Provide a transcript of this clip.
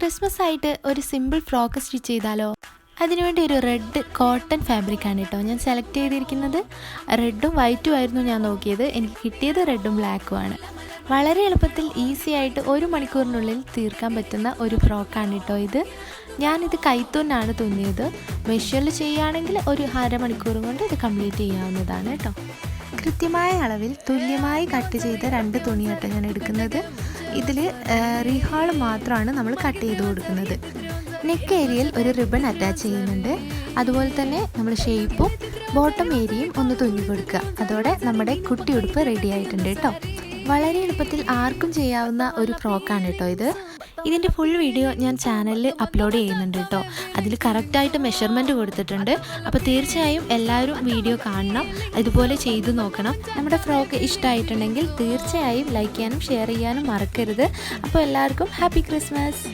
Christmas ആയിട്ട് ഒരു simple frock stitch ചെയ്താലോ? അതിനുവേണ്ടി ഒരു റെഡ് കോട്ടൺ ഫാബ്രിക്കാണ് കേട്ടോ. ഞാൻ സെലക്ട് ചെയ്തിരിക്കുന്നത് റെഡും വൈറ്റും ആയിരുന്നു ഞാൻ നോക്കിയത്. എനിക്ക് കിട്ടിയത് റെഡും ബ്ലാക്കുമാണ് വളരെ എളുപ്പത്തിൽ ഈസി ആയിട്ട് ഒരു മണിക്കൂറിനുള്ളിൽ തീർക്കാൻ പറ്റുന്ന ഒരു ഫ്രോക്കാണ് കേട്ടോ ഇത്. ഞാനിത് കൈത്തൂന്നാണ് തുന്നിയത്. മെഷീനിൽ ചെയ്യുകയാണെങ്കിൽ ഒരു അരമണിക്കൂർ കൊണ്ട് ഇത് കംപ്ലീറ്റ് ചെയ്യാവുന്നതാണ് കേട്ടോ. കൃത്യമായ അളവിൽ തുല്യമായി കട്ട് ചെയ്ത രണ്ട് തുണിയാട്ടോ ഞാൻ എടുക്കുന്നത്. ഇതിൽ റീഹാൾ മാത്രമാണ് നമ്മൾ കട്ട് ചെയ്ത് കൊടുക്കുന്നത്. നെക്ക് ഏരിയയിൽ ഒരു റിബൺ അറ്റാച്ച് ചെയ്യുന്നുണ്ട്. അതുപോലെ തന്നെ നമ്മൾ ഷേപ്പും ബോട്ടം ഏരിയയും ഒന്ന് തുന്നി കൊടുക്കുക. അതോടെ നമ്മുടെ കുട്ടി ഉടുപ്പ് റെഡി ആയിട്ടുണ്ട് കേട്ടോ വളരെ എളുപ്പത്തിൽ ആർക്കും ചെയ്യാവുന്ന ഒരു ഫ്രോക്കാണ് കേട്ടോ ഇത്. ഇതിന്റെ ഫുൾ വീഡിയോ ഞാൻ ചാനലിൽ അപ്ലോഡ് ചെയ്യുന്നുണ്ട് കേട്ടോ. അതിൽ കറക്റ്റായിട്ട് മെഷർമെന്റ് കൊടുത്തിട്ടുണ്ട്. അപ്പോൾ തീർച്ചയായും എല്ലാവരും വീഡിയോ കാണണം. അതുപോലെ ചെയ്തു നോക്കണം. നമ്മുടെ ഫ്രോക്ക് ഇഷ്ടമായിട്ടുണ്ടെങ്കിൽ തീർച്ചയായും ലൈക്ക് ചെയ്യാനും ഷെയർ ചെയ്യാനും മറക്കരുത്. അപ്പോൾ എല്ലാവർക്കും ഹാപ്പി ക്രിസ്മസ്